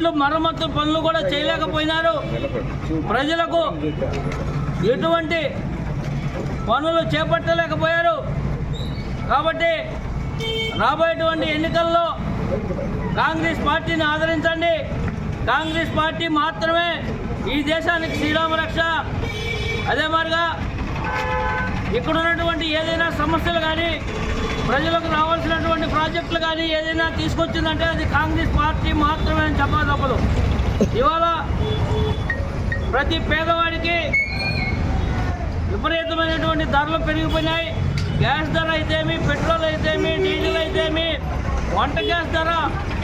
మరమ్మతు పనులు కూడా చేయలేకపోయినారు. ప్రజలకు ఎటువంటి పనులు చేపట్టలేకపోయారు. కాబట్టి రాబోయేటువంటి ఎన్నికల్లో కాంగ్రెస్ పార్టీని ఆదరించండి. కాంగ్రెస్ పార్టీ మాత్రమే ఈ దేశానికి శ్రీరామ రక్ష. అదే మాదిరిగా ఇక్కడ ఉన్నటువంటి ఏదైనా సమస్యలు కానీ ప్రజలకు రావాల్సినటువంటి ప్రాజెక్టులు కానీ ఏదైనా తీసుకొచ్చిందంటే అది కాంగ్రెస్ పార్టీ మాత్రమే అని చెప్పా తప్పదు. ఇవాళ ప్రతి పేదవాడికి విపరీతమైనటువంటి ధరలు పెరిగిపోయినాయి. గ్యాస్ ధర అయితేమి పెట్రోల్ అయితేమి డీజిల్ అయితేమి వంట గ్యాస్ ధర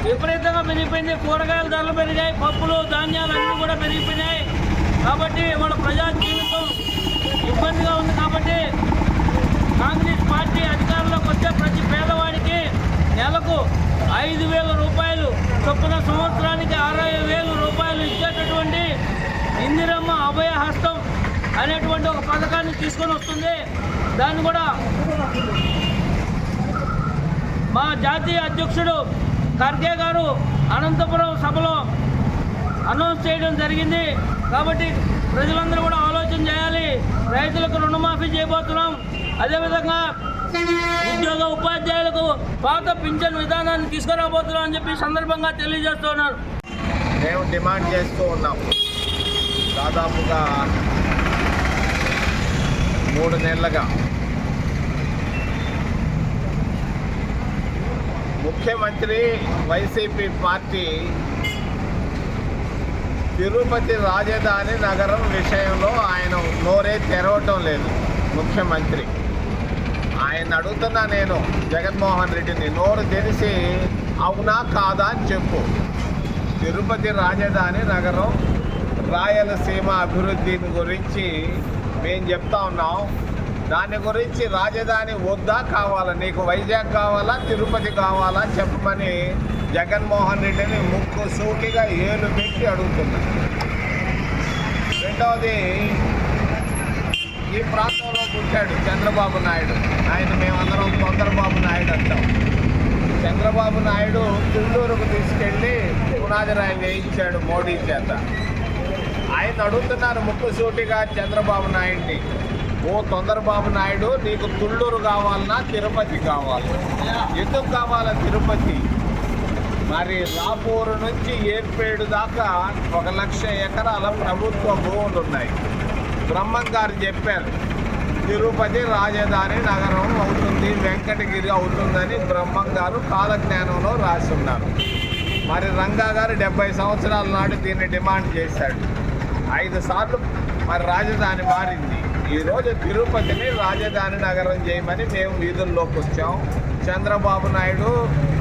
విపరీతంగా పెరిగిపోయింది. కూరగాయల ధరలు పెరిగాయి పప్పులు ధాన్యాలు అన్నీ కూడా పెరిగిపోయినాయి. కాబట్టి మన ప్రజా జీవితం ఇబ్బందిగా ఉంది కాబట్టి కాంగ్రెస్ పార్టీ అధికారంలోకి వచ్చే ప్రతి పేదవాడికి నెలకు ఐదు వేల రూపాయలు చొప్పున సంవత్సరానికి అరవై వేలు రూపాయలు ఇచ్చేటటువంటి ఇందిరమ్మ అభయ హస్తం అనేటువంటి ఒక పథకాన్ని తీసుకొని వస్తుంది. దాన్ని కూడా మా జాతీయ అధ్యక్షుడు ఖర్గే గారు అనంతపురం సభలో అనౌన్స్ చేయడం జరిగింది. కాబట్టి ప్రజలందరూ కూడా ఆలోచన చేయాలి. రైతులకు రుణమాఫీ చేయబోతున్నాం. అదేవిధంగా ఉద్యోగ ఉపాధ్యాయులకు పాత పింఛన్ విధానాన్ని తీసుకురాబోతున్నాం అని చెప్పి సందర్భంగా తెలియజేస్తున్నారు మేము డిమాండ్ చేస్తూ ఉన్నాం. దాదాపుగా మూడు నెలలుగా. ముఖ్యమంత్రి వైసీపీ పార్టీ తిరుపతి రాజధాని నగరం విషయంలో ఆయన నోరే తెరవటం లేదు ముఖ్యమంత్రి. ఆయన అడుగుతున్నా నేను జగన్మోహన్ రెడ్డిని నోరు తెలిసి అవునా కాదా అని చెప్పు. తిరుపతి రాజధాని నగరం రాయలసీమ అభివృద్ధిని గురించి మేము చెప్తా ఉన్నాం. దాని గురించి రాజధాని వద్దా కావాలా? నీకు వైజాగ్ కావాలా? తిరుపతి కావాలా? చెప్పమని జగన్మోహన్ రెడ్డిని ముక్కు సూటిగా ఏలు పెట్టి అడుగుతున్నా. రెండవది ఈ ప్రాంతంలో పుట్టాడు చంద్రబాబు నాయుడు. ఆయన మేమందరం తొందరబాబు నాయుడు అంటాం. చంద్రబాబు నాయుడు తుళ్ళూరుకు తీసుకెళ్ళి పునాది రాయి వేయించాడు మోడీ చేత. ఆయన అడుగుతున్నారు ముక్కుసూటిగా చంద్రబాబు నాయుడిని. ఓ తొందరబాబు నాయుడు నీకు తుళ్ళూరు కావాలన్నా తిరుపతి కావాలి. ఎందుకు కావాలా తిరుపతి? మరి రాపూరు నుంచి ఏర్పేడు దాకా ఒక లక్ష ఎకరాల ప్రభుత్వ భూములు ఉన్నాయి. బ్రహ్మం గారు చెప్పారు. తిరుపతి రాజధాని నగరం అవుతుంది వెంకటగిరి అవుతుందని బ్రహ్మం గారు కాలజ్ఞానంలో రాసి ఉన్నారు. మరి రంగా గారు డెబ్బై సంవత్సరాల నాడు దీన్ని డిమాండ్ చేశాడు. ఐదు సార్లు మరి రాజధాని మారింది. ఈరోజు తిరుపతిని రాజధాని నగరం చేయమని మేము వీధుల్లోకి వచ్చాం. చంద్రబాబు నాయుడు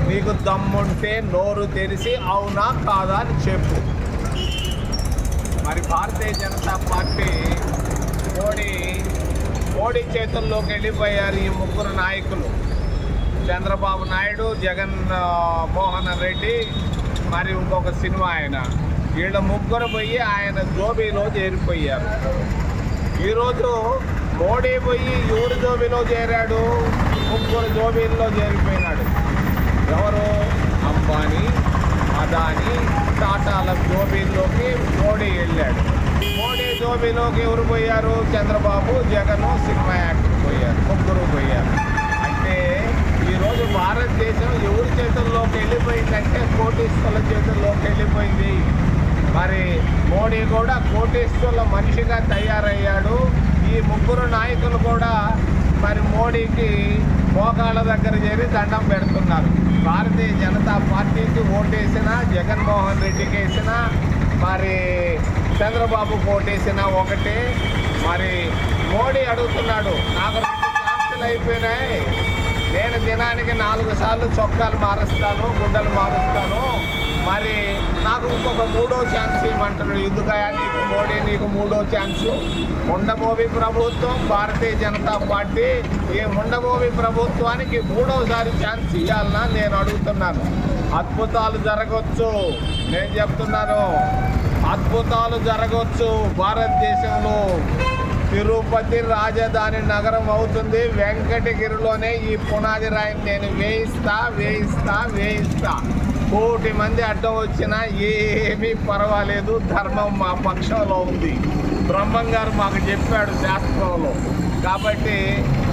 నీకు దమ్ముంటే నోరు తెరిచి అవునా కాదా అని చెప్పు. మరి భారతీయ జనతా పార్టీ మోడీ మోడీ చేతుల్లోకి వెళ్ళిపోయారు ఈ ముగ్గురు నాయకులు. చంద్రబాబు నాయుడు జగన్ మోహన్ రెడ్డి మరి ఇంకొక సినిమా ఆయన. వీళ్ళ ముగ్గురు పోయి ఆయన జోబీలో చేరిపోయారు. ఈరోజు మోడీ పోయి ఎవరు జోబీలో చేరాడు? ముగ్గురు జోబీల్లో చేరిపోయినాడు. ఎవరు? అంబానీ అదాని టాటాల జోబీల్లోకి మోడీ వెళ్ళాడు ఎవరు పోయారు చంద్రబాబు జగన్ సినిమా యాక్టర్ పోయారు. ముగ్గురు పోయారు. అంటే ఈరోజు భారతదేశం ఎవరి చేతుల్లోకి వెళ్ళిపోయిందంటే కోటీశ్వరుల చేతుల్లోకి వెళ్ళిపోయింది. మరి మోడీ కూడా కోటీశ్వరుల మనిషిగా తయారయ్యాడు. ఈ ముగ్గురు నాయకులు కూడా మరి మోడీకి మోకాళ్ళ దగ్గర చేరి దండం పెడుతున్నారు. భారతీయ జనతా పార్టీకి ఓటేసినా జగన్మోహన్ రెడ్డికి వేసినా మరి చంద్రబాబు ఓటేసిన ఒకటే మరి మోడీ అడుగుతున్నాడు నాకు ఛాన్సులు అయిపోయినాయి నేను దినానికి నాలుగు సార్లు చొక్కాలు మారుస్తాను గుడ్డలు మారుస్తాను. మరి నాకు ఇంకొక మూడో ఛాన్స్ ఇవ్వమంటున్నాడు ఎందుకయా నీకు మోడీ నీకు మూడో ఛాన్స్ ఉండబోవి ప్రభుత్వం భారతీయ జనతా పార్టీ ఈ ఉండబోవి ప్రభుత్వానికి మూడోసారి ఛాన్స్ ఇవ్వాలన్నా నేను అడుగుతున్నాను. అద్భుతాలు జరగవచ్చు నేను చెప్తున్నాను అద్భుతాలు జరగవచ్చు భారతదేశంలో. తిరుపతి రాజధాని నగరం అవుతుంది. వెంకటగిరిలోనే ఈ పునాది రాయిని నేను వేయిస్తా వేయిస్తా వేయిస్తా. కోటి మంది అడ్డం వచ్చినా ఏమీ పర్వాలేదు. ధర్మం మా పక్షంలో ఉంది. బ్రహ్మం గారు మాకు చెప్పాడు శాస్త్రంలో. కాబట్టి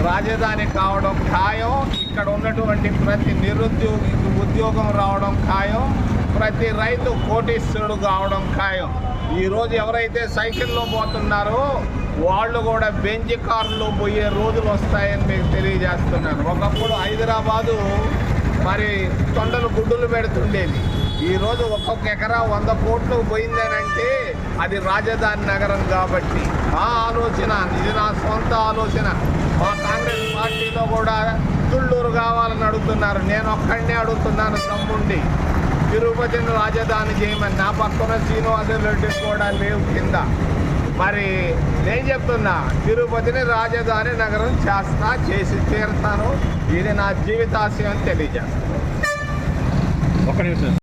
రాజధాని కావడం ఖాయం. ఇక్కడ ఉన్నటువంటి ప్రతి నిరుద్యోగికి ఉద్యోగం రావడం ఖాయం. ప్రతి రైతు కోటీశ్వరుడు కావడం ఖాయం. ఈరోజు ఎవరైతే సైకిల్లో పోతున్నారో వాళ్ళు కూడా బెంచ్ కార్లో పోయే రోజులు వస్తాయని మీకు తెలియజేస్తున్నాను. ఒకప్పుడు హైదరాబాదు మరి తొండలు గుడ్డులు పెడుతుండేది. ఈరోజు ఒక్కొక్క ఎకరా వంద కోట్లు పోయిందనంటే అది రాజధాని నగరం కాబట్టి. ఆ ఆలోచన ఇది నా సొంత ఆలోచన. మా కాంగ్రెస్ పార్టీలో కూడా తుళ్ళూరు కావాలని అడుగుతున్నారు. నేను ఒక్కడినే అడుగుతున్నాను తమ్ముండి. తిరుపతిని రాజధాని చేయమని నా పక్కన శ్రీనివాసరెడ్డి కూడా లేవు కింద. మరి నేను చెప్తున్నా తిరుపతిని రాజధాని నగరం చేస్తా చేసి తీరుతాను. ఇది నా జీవితాశయం తెలియజేస్తాను ఒక నిమిషం.